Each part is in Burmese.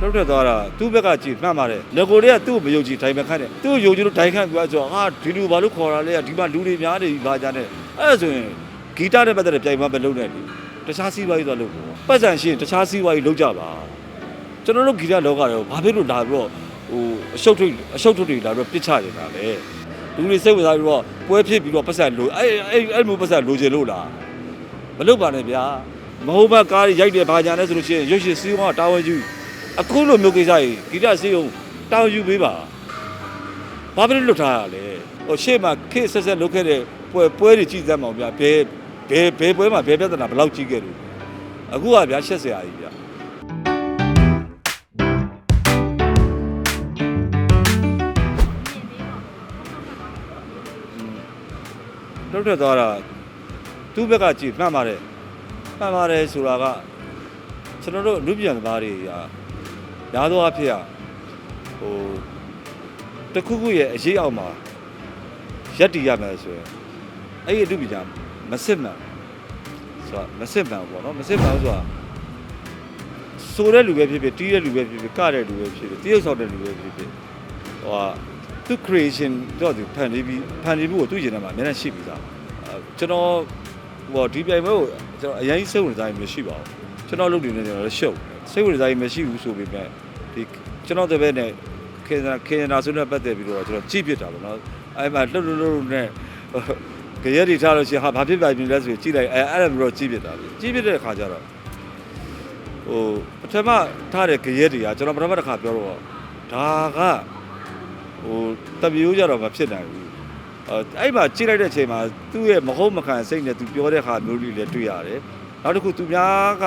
တောက်ထွက်သွားတာသူ့ဘက်ကကြည့်မှတ်ပါတယ်ငကိုတွေကသူ့ကိုမယုံကြည်ဒိုင်မခန့်တယ်သူ့ကိုယုံကြည်လို့ဒိုင်ခန့်ပြောဆိုတော့ဟာဒီလူဘာလို့ခေါ်တာလဲဒီမှာလူတွေများနေပြီဘာကြတဲ့အဲ့ဒါဆိုရင်ဂီတနဲ့ပတ်သက်တဲ့ပြိုင်ပွဲပဲလုပ်နေတယ်တခြားစီးပွားရေးသွားလုပ်ပေါ့ပတ်စံရှင်းတခြားစီးပွားရေးလုပ်ကြပါကျွန်တော်တို့ဂီတလောကရောဘာဖြစ်လို့လာပြီးတော့ဟိုအရှုပ်ထွေးအရှုပ်ထွေးတွေလာပြီးတော့ပြစ်ချနေတာလဲလူတွေစိတ်ဝင်စားပြီးတော့ပွဲဖြစ်ပြီးတော့ပတ်စံလိုအဲ့အဲ့အဲ့မျိုးပတ်စံလိုချင်လို့လားမလုပ်ပါနဲ့ဗျာမဟုတ်ဘကားတွေရိုက်တယ်ဘာညာလဲဆိုလို့ရှိရင်ရုပ်ရှင်စီးပွားတာဝန်ယူ အခုလိုမျိုးကိစ္စကြီးဂီတစေးုံတောင်းယူပေးပါဘာဖြစ်လို့လွတ်ထားရလဲဟိုရှေ့မှာခေတ်ဆက်ဆက်လုပ်ခဲ့တဲ့ပွဲပွဲတွေကြည့်သမ်းမအောင်ဗျာဘယ်ဘယ်ဘယ်ပွဲမှာဘယ်ပြဿနာဘယ်လောက်ကြီးခဲ့လို့အခုကဗျာရှက်စရာကြီးဗျာတော့ထွက်သွားတာသူ့ဘက်ကကြည့်မှတ်ပါတယ်မှတ်ပါတယ်ဆိုတာကကျွန်တော်တို့လူပြန်သမားတွေက ဓာတ်တော်အဖြစ်อ่ะဟိုတစ်ခုခုရဲ့အရေးအောက်မှာရက်တည်ရမယ်ဆိုရင်အဲ့ဒီအမှုပညာမစစ်မှန်ဆိုတာမစစ်မှန်ဘူးပေါ့နော်မစစ်မှန်ဘူးဆိုတာဆိုတဲ့လူပဲဖြစ်ဖြစ်တီးတဲ့လူပဲဖြစ်ဖြစ်ကတဲ့လူပဲဖြစ်ဖြစ်တရုပ်ဆောင်တဲ့လူပဲဖြစ်ဖြစ်ဟိုဟာသူ creation တော့သူဖန်တီးပြီးဖန်တီးမှုကိုသူ့ကျင်တယ်မှာအများနဲ့ရှိပြီးသားအဲကျွန်တော်ဟိုဒီပြိုင်ပွဲကိုကျွန်တော်အရင်စိတ်ဝင်စားရင်မရှိပါဘူးကျွန်တော်လုပ်နေတယ်ကျွန်တော်လည်းရှုပ် စိတ်ဝင်စားရင်မရှိဘူးဆိုပေမဲ့ဒီကျွန်တော်တပည့်နဲ့ခေနာခေနာဆိုတဲ့ပတ်သက်ပြီးတော့ကျွန်တော်ကြည့်ပြစ်တာပေါ့နော်အဲ့မှာလှုပ်လှုပ်လှုပ်နဲ့ကြရက်တွေထားလို့ရှိရင်ဟာဘာဖြစ်ပါပြီလဲဆိုကြည့်လိုက်အဲအဲ့ဒါမျိုးတော့ကြည့်ပြစ်တာကြည့်ပြစ်တဲ့အခါကျတော့ဟိုပထမထားတဲ့ကြရက်တွေကကျွန်တော်ပထမတစ်ခါပြောတော့ဒါကဟိုတမျိုးကြတော့မဖြစ်နိုင်ဘူးအဲအဲ့မှာကြည့်လိုက်တဲ့အချိန်မှာသူ့ရဲ့မဟုတ်မခံစိတ်နဲ့သူပြောတဲ့ခါမျိုးတွေလည်းတွေ့ရတယ်နောက်တစ်ခုသူများက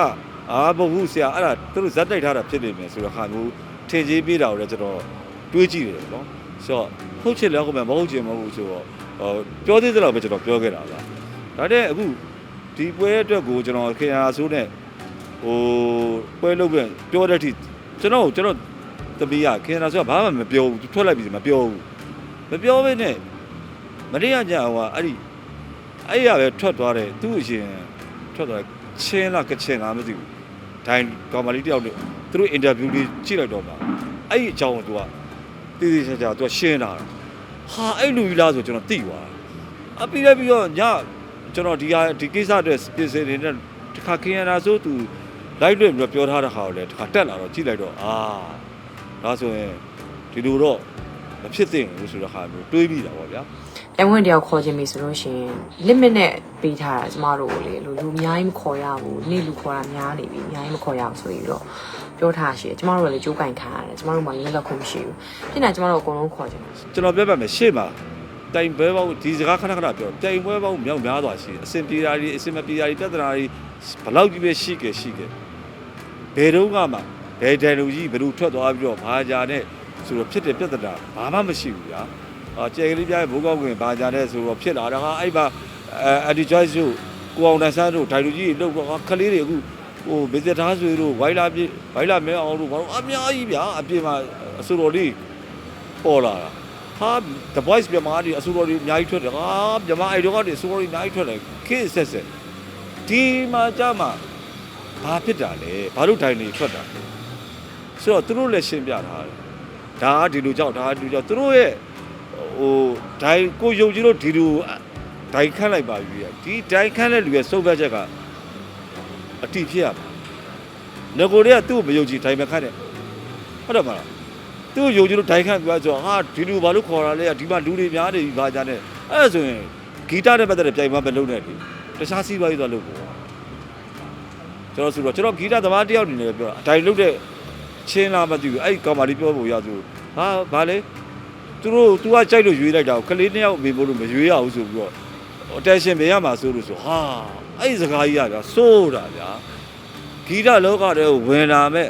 အာမဟုတ်ဘူးဆရာအဲ့ဒါသူတို့ဇက်တိုက်ထားတာဖြစ်နေမယ်ဆိုတော့ခါမျိုးထင်ကြီးပေးတာကိုလည်းကျွန်တော်တွေးကြည့်တယ်နော်ဆိုတော့ဟုတ်ချင်လည်းဟုတ်မယ်မဟုတ်ချင်မဟုတ်ဘူးဆိုတော့ဟိုပြောသေးတယ်လို့ပဲကျွန်တော်ပြောခဲ့တာပါဒါတဲ့အခုဒီပွဲအတွက်ကိုကျွန်တော်ခင်အားဆိုးနဲ့ဟိုပွဲလုပ်ပြန်ပြောတဲ့အထိကျွန်တော်ကျွန်တော်တပီးရခင်ဗျာဆိုတော့ဘာမှမပြောဘူးထွက်လိုက်ပြီမပြောဘူးမပြောဘဲနဲ့မရိယညဟိုကအဲ့ဒီအဲ့ရပဲထွက်သွားတယ်သူ့အရင်ထွက်သွားတယ်ချင်းလားကချင်လားမသိဘူး ဒိုင်းကောင်မလေးတယောက်နဲ့သူတို့အင်တာဗျူးလေးကြည့်လိုက်တော့ပါအဲ့ဒီအကြောင်းကိုသူကတည်တည်ချာချာသူကရှင်းလာတာဟာအဲ့လူကြီးလားဆိုကျွန်တော်သိသွားအပြီးလည်းပြီးတော့ညကျွန်တော်ဒီဟာဒီကိစ္စအတွက်ပြင်ဆင်နေတဲ့တခါခင်ရတာဆိုသူလိုက်လွင့်ပြီးတော့ပြောထားတဲ့ဟာကိုလည်းတစ်ခါတက်လာတော့ကြည့်လိုက်တော့အာဒါဆိုရင်ဒီလိုတော့မဖြစ်သင့်ဘူးဆိုတဲ့ဟာမျိုးတွေးပြီးတာပေါ့ဗျာ တိုင်ဝမ်တယောက်ခေါ်ခြင်းပြီဆိုလို့ရှိရင် limit နဲ့ပေးထားတာကျမတို့ကိုလေလူလူအများကြီးမခေါ်ရဘူးနေ့လူခေါ်တာများနေပြီအများကြီးမခေါ်ရဘူးဆိုပြီးတော့ပြောထားရှိတယ်ကျမတို့ကလည်းကြိုးကင်ခံရတယ်ကျမတို့မှလည်းလက်လက်ခွင့်မရှိဘူးဖြစ်နေကျမတို့အကုန်လုံးခေါ်ခြင်းကျွန်တော်ပြောပြမယ်ရှေ့မှာတိုင်ပွဲပေါင်းဒီစကားခဏခဏပြောတိုင်ပွဲပေါင်းမြောက်များစွာရှိတယ်အစင်ပြေတာတွေအစင်မပြေတာတွေပြဿနာတွေဘယ်လောက်ကြီးပဲရှိခဲ့ရှိခဲ့ဘယ်တော့မှဘယ်တန်လူကြီးဘယ်လိုထွက်သွားပြီးတော့ဘာကြာနဲ့ဆိုတော့ဖြစ်တဲ့ပြဿနာဘာမှမရှိဘူးဗျာအာ ကျဲကလေးပြရဲ့ဘိုးကောက်ဝင်ဘာကြာနဲ့ဆိုတော့ဖြစ်လာတာဟာအဲ့မှာအဒီ choice တို့ကိုအောင်တန်းဆန်းတို့ဒိုင်လူကြီးတွေလောက်တော့ခလေးတွေအခုဟိုဗီဇက်သားဆွေတို့ဝိုင်းလာပြဝိုင်းလာမဲအောင်တို့ဘာလို့အများကြီးဗျာအပြင်မှာအစိုးတော်လေးပေါ်လာတာဟာ the voice မြန်မာတွေအစိုးရတွေအများကြီးထွက်တယ်ဟာမြန်မာအိုင်ဒိုကနေအစိုးရတွေအများကြီးထွက်တယ်ခေတ်ဆက်ဆက်ဒီမှာကြမှာဘာဖြစ်တာလဲဘာလို့ဒိုင်တွေထွက်တာလဲဆိုတော့သူတို့လည်းရှင်းပြထားတယ်ဒါကဒီလိုကြောင့်ဒါကဒီလိုကြောင့်သူတို့ရဲ့ ဟိုဒိုင်ကိုယုံကြည်လို့ဒီလိုဒိုင်ခန့်လိုက်ပါပြီဒီဒိုင်ခန့်တဲ့လူရဲ့စုပ်ဘက်ချက်ကအတိဖြစ်ရမှာငကိုတွေကသူ့ကိုမယုံကြည်ဒိုင်မခန့်တဲ့ဟုတ်တယ်မလားသူ့ယုံကြည်လို့ဒိုင်ခန့်ပြောဆိုဟာဒီလူဘာလို့ခေါ်တာလဲဒီမှာလူတွေများနေပြီဘာကြတဲ့အဲ့ဒါဆိုရင်ဂီတနဲ့ပတ်သက်တဲ့ပြိုင်ပွဲပဲလုပ်နေတယ်တခြားစီးပွားရေးသွားလုပ်ပေါ့ကျွန်တော်ဆိုတော့ကျွန်တော်ဂီတသမားတယောက်အနေနဲ့ပြောတာအတိုင်းလုပ်တဲ့ချင်းလားမသိဘူးအဲ့ဒီကောင်မလေးပြောဖို့ရသူဟာဘာလဲ သူတို့ तू ကကြိုက်လို့ရွေးလိုက်တာကိုကလေးနှစ်ယောက်မေးဖို့လို့မရွေးရဘူးဆိုပြီးတော့ attention ပေးရမှာဆိုလို့ဆိုဟာအဲ့ဒီစကားကြီးကဗျာစိုးတာဗျာဂီတလောကတဲ့ဝင်လာမဲ့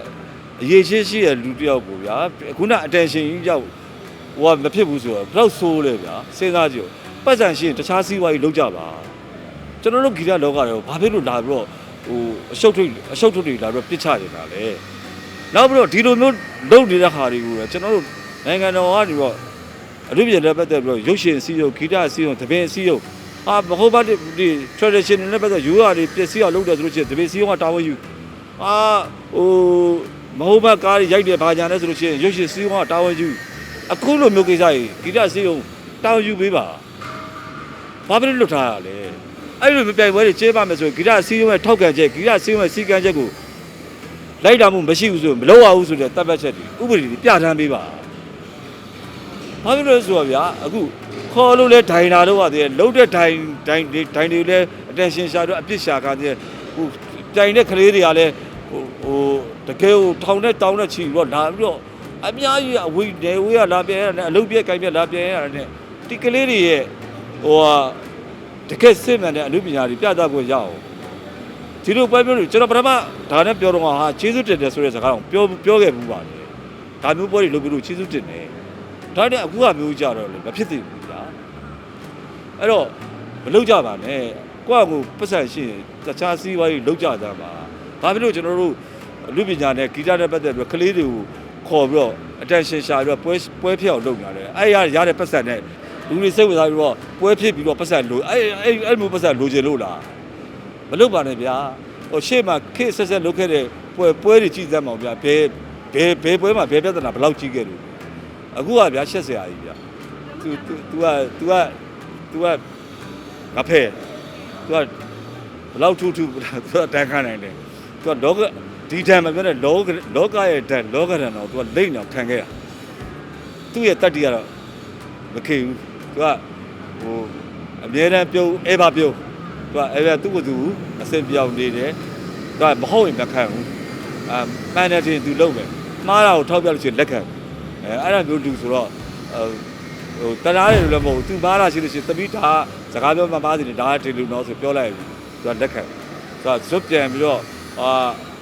အရေးချင်းရှိတဲ့လူတစ်ယောက်ကိုဗျာခုန attention ကြီးကြောက်ဟိုကမဖြစ်ဘူးဆိုတော့ဘယ်တော့ဆိုးလဲဗျာစဉ်းစားကြည့်ပတ်စံရှိရင်တခြားစီးပွားရေးလုပ်ကြပါကျွန်တော်တို့ဂီတလောကတွေကိုဘာဖြစ်လို့လာပြီးတော့ဟိုအရှုပ်ထွေးအရှုပ်ထွေးတွေလာပြီးတော့ပြစ်ချနေတာလဲနောက်ပြီးတော့ဒီလိုမျိုးလုပ်နေတဲ့ဟာတွေကိုလည်းကျွန်တော်တို့နိုင်ငံတော်ကနေတော့ အမှုပြည်လည်းပတ်သက်ပြီးတော့ရုပ်ရှင်စီးရုံဂီတစီးရုံသဘင်စီးရုံအာဘဟုတ်ပါဒီ tradition နဲ့ပတ်သက်ရိုးရာတွေပြည့်စည်အောင်လုပ်တယ်ဆိုလို့ရှိရင်သဘင်စီးရုံကတာဝန်ယူအာဟိုမဟုတ်ဘကားတွေရိုက်တယ်ဘာညာလဲဆိုလို့ရှိရင်ရွှေရှိစီးအောင်တာဝန်ယူအခုလိုမျိုးကိစ္စကြီးဂီတစီးအောင်တာဝန်ယူပေးပါဘာဖြစ်လို့လွတ်ထားရလဲအဲ့လိုမပြိုင်ပွဲတွေကျင်းပမယ်ဆိုရင်ဂီတစီးအောင်ရဲ့ထောက်ကံချက်ဂီတစီးအောင်ရဲ့စီကံချက်ကိုလိုက်တာမှုမရှိဘူးဆိုမလုပ်ရဘူးဆိုတဲ့တပ်ပတ်ချက်တွေဥပဒေတွေပြဋ္ဌာန်းပေးပါ ဘာဖြစ်လို့လဲဆိုတော့ဗျာအခုခေါ်လို့လဲဒိုင်နာတော့ရတယ်လှုပ်တဲ့ဒိုင်ဒိုင်ဒိုင်တွေလဲ attention ရှာတော့အပြစ်ရှာခံတဲ့ဟိုပြိုင်တဲ့ကလေးတွေကလည်းဟိုဟိုတကယ်ဟိုထောင်နဲ့တောင်းနဲ့ချီပြီးတော့လာပြီးတော့အများကြီးအဝေးနေဝေးကလာပြန်ရတယ်အလုပ်ပြက်ကိုင်ပြက်လာပြန်ရတယ်ဒီကလေးတွေရဲ့ဟိုဟာတကယ်စစ်မှန်တဲ့အမှုပညာတွေပြသဖို့ရအောင်ဒီလိုပွဲမျိုးတွေကျွန်တော်ပထမဒါနဲ့ပြောတော့ဟာကျေးဇူးတင်တယ်ဆိုတဲ့စကားကိုပြောပြောခဲ့မှုပါတယ်ဒါမျိုးပွဲတွေလုပ်ပြီးလို့ကျေးဇူးတင်တယ် ဒါနဲ့အခုကမျိုးကြတော့လေမဖြစ်သေးဘူးဗျာအဲ့တော့မလုပ်ကြပါနဲ့ကိုယ့်အကူပတ်စံရှိရင်တခြားစီးပွားရေးလုပ်ကြတာပါဘာဖြစ်လို့ကျွန်တော်တို့အမှုပညာနဲ့ဂီတနဲ့ပတ်သက်ပြီးကလေးတွေကိုခေါ်ပြီးတော့ attention ရှာပြီးတော့ပွဲပွဲဖြစ်အောင်လုပ်ကြတယ်အဲ့ရရတဲ့ပတ်စံနဲ့လူတွေစိတ်ဝင်စားပြီးတော့ပွဲဖြစ်ပြီးတော့ပတ်စံလိုအဲ့အဲ့အဲ့မျိုးပတ်စံလိုချင်လို့လားမလုပ်ပါနဲ့ဗျာဟိုရှေ့မှာခေတ်ဆက်ဆက်လုပ်ခဲ့တဲ့ပွဲပွဲတွေကြည့်သမ်းပါဦးဗျာဘယ်ဘယ်ဘယ်ပွဲမှာဘယ်ပြဿနာဘယ်လောက်ကြီးခဲ့လို့ အခုကဗျာရှက်စရာကြီးဗျာ तू तू तू က तू က तू ကငါဖဲ तू ကဘယ်လောက်ထူးထူး तू ကတန်းခမ်းနိုင်တယ် तू ကလောကဒီတန်မှာပြောတဲ့လောကလောကရဲ့တန်လောကတန်တော့ तू ကလိမ့်အောင်ခံခဲ့ရသူ့ရဲ့တတ္တိကတော့မခေဘူး तू ကဟိုအမြဲတမ်းပြုံးအဲပါပြုံး သူကအဲ့ဒါသူ့ကိုယ်သူအစင်ပြောင်းနေတယ်သူကမဟုတ်ရင်မခံဘူးအာမှန်တယ်တင်သူလုပ်မယ်မှားတာကိုထောက်ပြလို့ရှိရင်လက်ခံ အဲအဲ့ဒါမျိုးလူဆိုတော့ဟိုတလားတယ်လို့လည်းမဟုတ်ဘူးသူမှားတာရှိလို့ရှိရင်တပိဒါစကားပြောမှမှားတယ်ဒါကဒီလူတော့ဆိုပြောလိုက်ပြီသူကလက်ခံသူကဇွတ်ပြန်ပြီးတော့အာ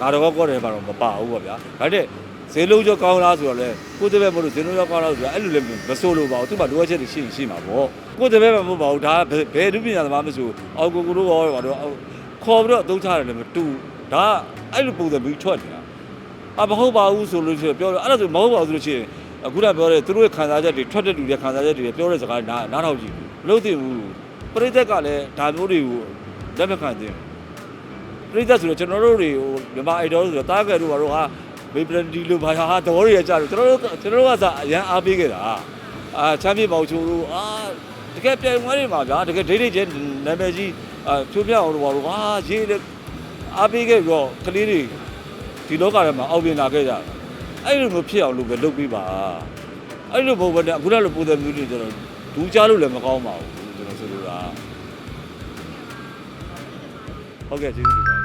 ငါတော့ကောတယ်ဘာတော့မပါဘူးပေါ့ဗျာဒါတဲ့ဈေးလုံးကျော်ကောင်းလားဆိုတော့လေကိုယ်တပည့်မလို့ဈေးလုံးကျော်ကောင်းလားဆိုတော့အဲ့လိုလည်းမဆိုးလို့ပါဘူးသူ့မှာလိုအပ်ချက်တွေရှိရင်ရှိမှာပေါ့ကိုယ်တပည့်မမဟုတ်ပါဘူးဒါဘယ်ဘယ်လူပညာသမားမဆိုအောက်ကိုကိုတို့ရောဘာတော့ခေါ်ပြီးတော့အသုံးချတယ်လည်းမတူဒါအဲ့လိုပုံစံပြီးထွက်နေတာအမဟုတ်ပါဘူးဆိုလို့ရှိရင်ပြောတော့အဲ့ဒါဆိုမဟုတ်ပါဘူးဆိုလို့ရှိရင် အခုနပြောတဲ့သူတို့ရဲ့ခံစားချက်တွေထွက်တဲ့လူတွေခံစားချက်တွေပြောတဲ့စကားနားနားထောင်ကြည့်ဘူးမလို့သိဘူးပရိသတ်ကလည်းဒါမျိုးတွေကိုလက်မခံသင့်ဘူးပြိသက်ဆိုတော့ကျွန်တော်တို့တွေဟိုမြန်မာအိုက်ဒေါဆိုတော့တားကယ်တို့ဘာလို့ဟာဘေပလန်ဒီလိုဘာဟာတော်တွေရကြတယ်ကျွန်တော်တို့ကျွန်တော်တို့ကစားအရန်အားပေးခဲ့တာအာချမ်းမြေပေါချိုးတို့အာတကယ်ပြိုင်ပွဲတွေမှာဗျာတကယ်ဒိတ်ဒိတ်ကျနာမည်ကြီးအာဖြိုးပြအောင်တို့ဘာလို့ဟာရေးလေအားပေးခဲ့ပြီးတော့ကလေးတွေဒီလောကထဲမှာအောက်ပြင်လာခဲ့ကြတယ် အဲ့လိုမျိုးဖြစ်အောင်လုပ်ပဲလုပ်ပြီးပါအဲ့လိုပုံပဲနဲ့အခုလည်းလိုပုံစံမျိုးတွေကျွန်တော်ဒူးကြလို့လည်းမကောင်းပါဘူးကျွန်တော်ဆိုလိုတာဟုတ်ကဲ့ကျေးဇူးတင်ပါ